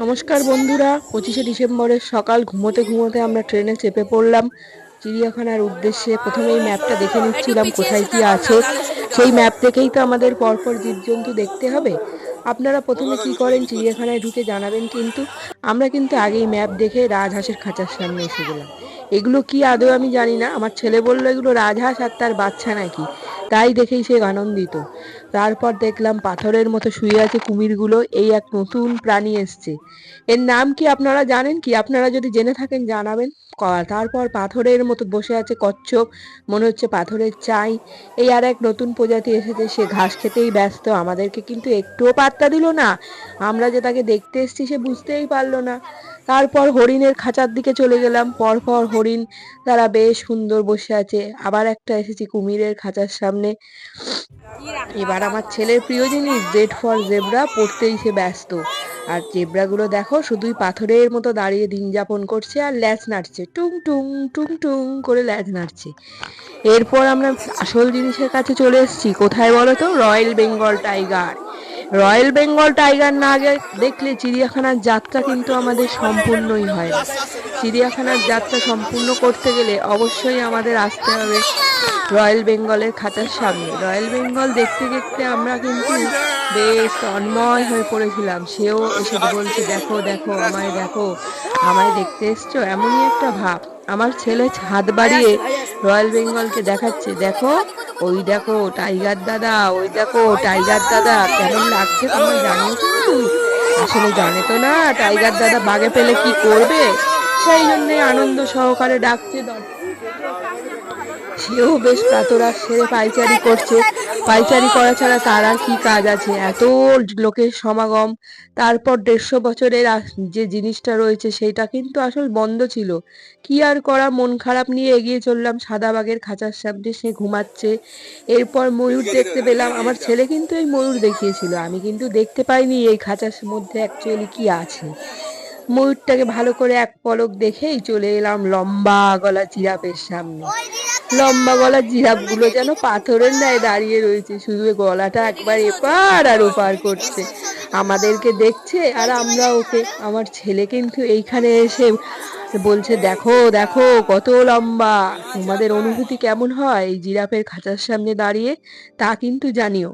নমস্কার বন্ধুরা, পঁচিশে ডিসেম্বরের সকাল, ঘুমোতে ঘুমোতে আমরা ট্রেনে চেপে পড়লাম। চিড়িয়াখানার উদ্দেশ্যে প্রথমেই ম্যাপটা দেখে নিচ্ছিলাম কোথায় কি আছে। সেই ম্যাপ থেকেই তো আমাদের পরপর জীবজন্তু দেখতে হবে। আপনারা প্রথমে কি করেন, চিড়িয়াখানায় ঢুকে জানাবেন কিন্তু আমরা কিন্তু আগেই ম্যাপ দেখে রাজহাঁসের খাঁচার সামনে এসে গেলাম। এগুলো কি আদৌ আমি জানি না, আমার ছেলে বলল এগুলো রাজহাঁস আর তার বাচ্চা নাকি। তাই দেখেই সে আনন্দিত। তারপর দেখলাম পাথরের মতো শুয়ে আছে কুমিরগুলো, এই এক নতুন প্রাণী এসছে। এর নাম কি আপনারা জানেন কি? আপনারা যদি জেনে থাকেন জানাবেন। তারপর পাথরের মতো বসে আছে কচ্ছপ, মনে হচ্ছে পাথরের চাই। এই আর এক নতুন প্রজাতি এসেছে, সে ঘাস খেতেই ব্যস্ত। আমাদেরকে কিন্তু একটুও পাত্তা দিল না। আমরা যে তাকে দেখতে এসেছি সে বুঝতেই পারল না। তারপর হরিণের খাঁচার দিকে চলে গেলাম। পরপর হরিণ তারা বেশ সুন্দর বসে আছে। আবার একটা এসেছি কুমিরের খাঁচার সামনে। এবার আমার ছেলের প্রিয় জিনিস জেড ফর জেব্রা পড়তেই সে ব্যস্ত। আর জেব্রাগুলো দেখো, শুধুই পাথরের মতো দাঁড়িয়ে দিন যাপন করছে আর ল্যাজ নাড়ছে। টুং টুং টুং টুং করে ল্যাজ নাড়ছে। এরপর আমরা আসল জিনিসের কাছে চলে এসেছি। কোথায় বলো তো? Royal Bengal tiger. Royal Bengal tiger না দেখলে চিড়িয়াখানার যাত্রা কিন্তু আমাদের সম্পূর্ণই হয় চিড়িয়াখানার যাত্রা সম্পূর্ণ করতে গেলে অবশ্যই আমাদের আসতে হবে রয়্যাল বেঙ্গলের খাতার সামনে। রয়্যাল বেঙ্গল দেখতে দেখতে আমরা কিন্তু বেশ তন্ময় হয়ে পড়েছিলাম। সেও এসে বলছে, দেখো দেখো, আমায় দেখো, আমায় দেখতে এসছো? এমনই একটা ভাব। আমার ছেলে ছাদ বাড়িয়ে রয়্যাল বেঙ্গলকে দেখাচ্ছে। দেখো, ওই দেখো, টাইগার দাদা, ওই দেখো, টাইগার দাদা, কেমন লাগছে তোমরা জানো আসলে জানে তো না, টাইগার দাদা বাগে পেলে কি করবে? সেই জন্যে আনন্দ সহকারে ডাকছে সেও বেশ প্রাতরাশ সেরে পাইচারি করছে। পাইচারি করা ছাড়া তার আর কি কাজ আছে? এত লোকের সমাগম, তারপর দেড়শো বছরের যে জিনিসটা রয়েছে সেটা কিন্তু আসল বন্ধ ছিল। কি আর করা, মন খারাপ নিয়ে এগিয়ে চললাম, সাদা বাঘের খাঁচার সামনে সে ঘুমাচ্ছে। এরপর ময়ূর দেখতে পেলাম, আমার ছেলে কিন্তু এই ময়ূর দেখিয়েছিল, আমি কিন্তু দেখতে পাইনি এই খাঁচার মধ্যে অ্যাকচুয়ালি কি আছে। ময়ূরটাকে ভালো করে এক পলক দেখেই চলে এলাম লম্বা গলা জিরাফের সামনে। লম্বা গলা জিরাফগুলো যেন পাথরের ন্যায় দাঁড়িয়ে রয়েছে। শুধু গলাটা একবার এপার আর ওপার করছে। আমাদেরকে দেখছে আর আমরা ওকে, আমার ছেলে কিন্তু এইখানে এসে বলছে, দেখো দেখো কত লম্বা। তোমাদের অনুভূতি কেমন হয় এই জিরাফের খাঁচার সামনে দাঁড়িয়ে তা কিন্তু জানিও।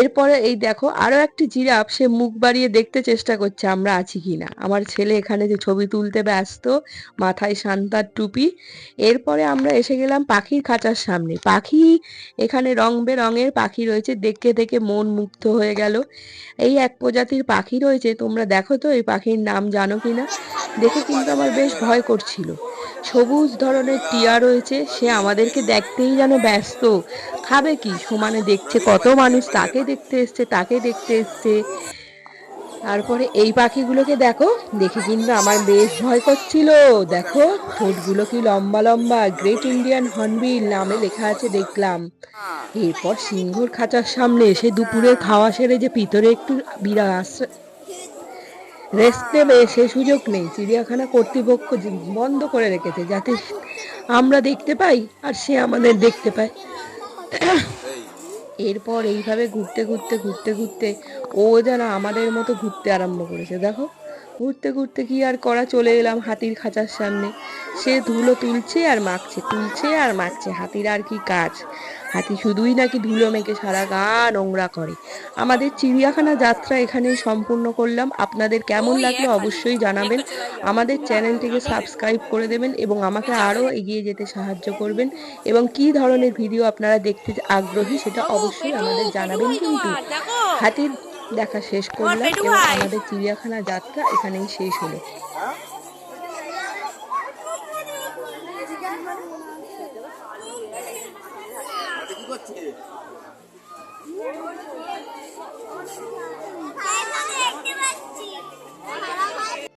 এরপরে এই দেখো, আরও একটি জিরাফ সে মুখ বাড়িয়ে দেখতে চেষ্টা করছে আমরা আছি কিনা। আমার ছেলে এখানে যে ছবি তুলতে ব্যস্ত, মাথায় শান্তার টুপি। এরপরে আমরা এসে গেলাম পাখির খাঁচার সামনে। পাখি এখানে রং বেরঙের পাখি রয়েছে দেখে দেখে মন মুগ্ধ হয়ে গেল। এই এক প্রজাতির পাখি রয়েছে, তোমরা দেখো তো এই পাখির নাম জানো কিনা? দেখে কিন্তু আমার বেশ ভয় করছিল। সবুজ ধরনের টিয়া রয়েছে, সে আমাদেরকে দেখতেই যেন ব্যস্ত। খাবে কি? সমানে দেখছে কত মানুষ, তাকে দেখতে এসছে, তাকে দেখতে এসছে। তারপরে এই পাখিগুলোকে দেখো, দেখে কিন্তু আমার বেশ ভয় করছিল। দেখো, ঠোঁটগুলো কি লম্বা লম্বা গ্রেট ইন্ডিয়ান হর্নবিল নামে লেখা আছে, দেখলাম। এরপর সিংহর খাঁচার সামনে এসে দুপুরের খাওয়া সেরে যে ভিতরে একটু বিরাস রেস্ট নেবে, সে সুযোগ নেই। চিড়িয়াখানা কর্তৃপক্ষ বন্ধ করে রেখেছে, যাতে আমরা দেখতে পাই, আর সে আমাদের দেখতে পায়। এরপর এইভাবে ঘুরতে ঘুরতে ঘুরতে ঘুরতে ও যেন আমাদের মতো ঘুরতে আরম্ভ করেছে। দেখো ঘুরতে ঘুরতে কি আর করা চলে এলাম হাতির খাঁচার সামনে। সে ধুলো তুলছে আর মাখছে তুলছে আর মাখছে। হাতির আর কি কাজ? হাতি শুধুই নাকি ধুলো মেখে সারা গা নোংরা করে। আমাদের চিড়িয়াখানা যাত্রা এখানেই সম্পূর্ণ করলাম। আপনাদের কেমন লাগল অবশ্যই জানাবেন। আমাদের চ্যানেলটিকে সাবস্ক্রাইব করে দেবেন এবং আমাকে আরও এগিয়ে যেতে সাহায্য করবেন। এবং কি ধরনের ভিডিও আপনারা দেখতে আগ্রহী সেটা অবশ্যই আমাদের জানাবেন কিন্তু হাতির দেখা শেষ করলাম এবং আমাদের চিড়িয়াখানা যাত্রা এখানেই শেষ হলো।